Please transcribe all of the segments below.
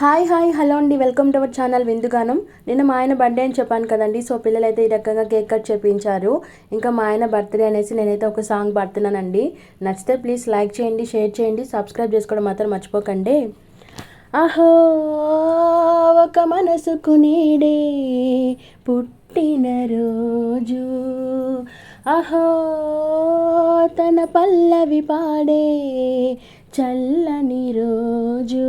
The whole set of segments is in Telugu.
హాయ్ హాయ్ హలో అండి. వెల్కమ్ టు అవర్ ఛానల్ విందుగానం నిన్న మా ఆయన బర్త్డే అని చెప్పాను కదండి. సో పిల్లలైతే ఈ రకంగా కేక్ కట్ చేపించారు. ఇంకా మా ఆయన బర్త్డే అనేసి నేనైతే ఒక సాంగ్ పాడుతున్నానండి. నచ్చితే ప్లీజ్ లైక్ చేయండి షేర్ చేయండి సబ్స్క్రైబ్ చేసుకోవడం మాత్రం మర్చిపోకండి. అహో ఒక మనసుకు నీడే పుట్టినరోజు అహో తన పల్లవి పాడే చల్లని రోజు.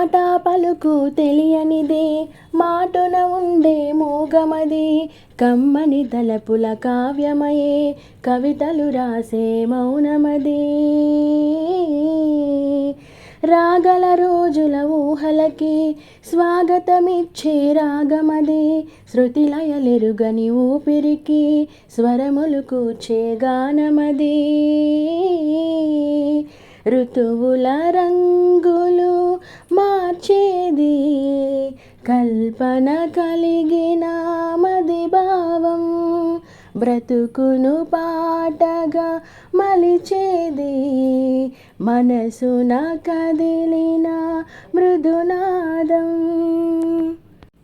మాట పలుకు తెలియనిదే మాటున ఉండే మూగమది కమ్మని తలపుల కావ్యమయే కవితలు రాసే మౌనమదే. రాగల రోజుల ఊహలకి స్వాగతమిచ్చే రాగమదే శృతిలయలెరుగని ఊపిరికి స్వరములు కూర్చే గానమదే. ఋతువుల రంగులు మార్చేది. కల్పన కలిగిన మది భావం బ్రతుకును పాటగా మలిచేది. మనసున కదిలిన మృదునాదం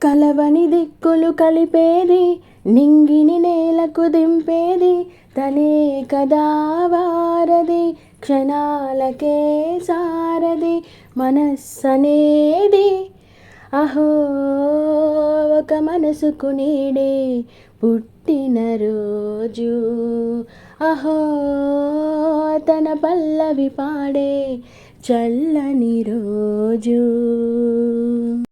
కలవని దిక్కులు కలిపేది. నింగిని నేలకు దింపేది. తనే కదా వారది. క్షణాలకే సారది మనస్సనేది. అహో ఒక మనసుకు నీడే పుట్టినరోజు అహో తన పల్లవి పాడే చల్లని రోజు.